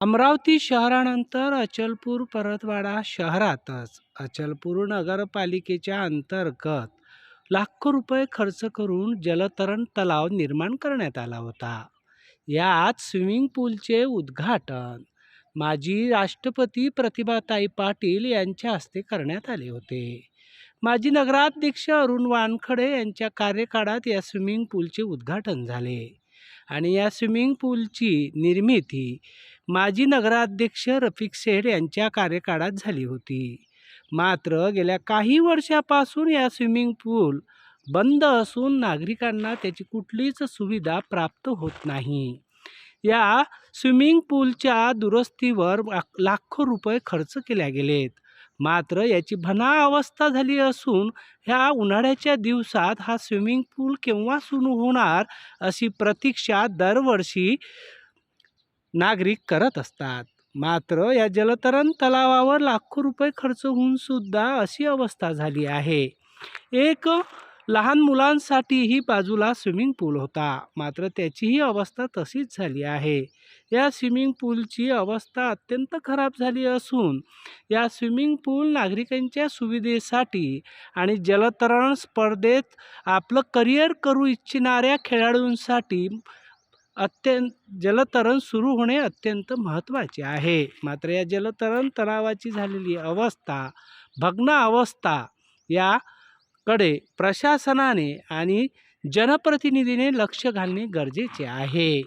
अमरावती शहरानंतर अचलपूर परतवाडा शहरातच. अचलपूर नगरपालिकेच्या अंतर्गत लाखो रुपये खर्च करून जलतरण तलाव निर्माण करण्यात आला होता. यात स्विमिंग पूलचे उद्घाटन माजी राष्ट्रपती प्रतिभाताई पाटील यांच्या हस्ते करण्यात आले होते. माजी नगराध्यक्ष अरुण वानखडे यांच्या कार्यकाळात या स्विमिंग पूलचे उद्घाटन झाले आणि या स्विमिंग पूलची निर्मिती माजी नगराध्यक्ष रफिक शेठ यांच्या कार्यकाळात झाली होती. मात्र गेल्या काही वर्षापासून या स्विमिंग पूल बंद असून नागरिकांना त्याची कुठलीच सुविधा प्राप्त होत नाही. या स्विमिंग पूलच्या दुरुस्तीवर लाखो रुपये खर्च केल्या गेलेत. मात्र याची भना अवस्था झाली असून ह्या उन्हाळ्याच्या दिवसात हा स्विमिंग पूल केव्हा सुरू होणार अशी प्रतीक्षा दरवर्षी नागरिक करत असतात. मात्र या जलतरण तलावावर लाखो रुपये खर्च होऊन सुद्धा अशी अवस्था झाली आहे. एक लहान मुलांसाठीही बाजूला स्विमिंग पूल होता. मात्र त्याचीही अवस्था तशीच झाली आहे. या स्विमिंग पूलची अवस्था अत्यंत खराब झाली असून या स्विमिंग पूल नागरिकांच्या सुविधेसाठी आणि जलतरण स्पर्धेत आपलं करिअर करू इच्छिणाऱ्या खेळाडूंसाठी अत्यंत जलतरण सुरू होणे अत्यंत महत्त्वाचे आहे. मात्र या जलतरण तलावाची झालेली अवस्था भग्न अवस्था याकडे प्रशासनाने आणि जनप्रतिनिधीने लक्ष घालणे गरजेचे आहे.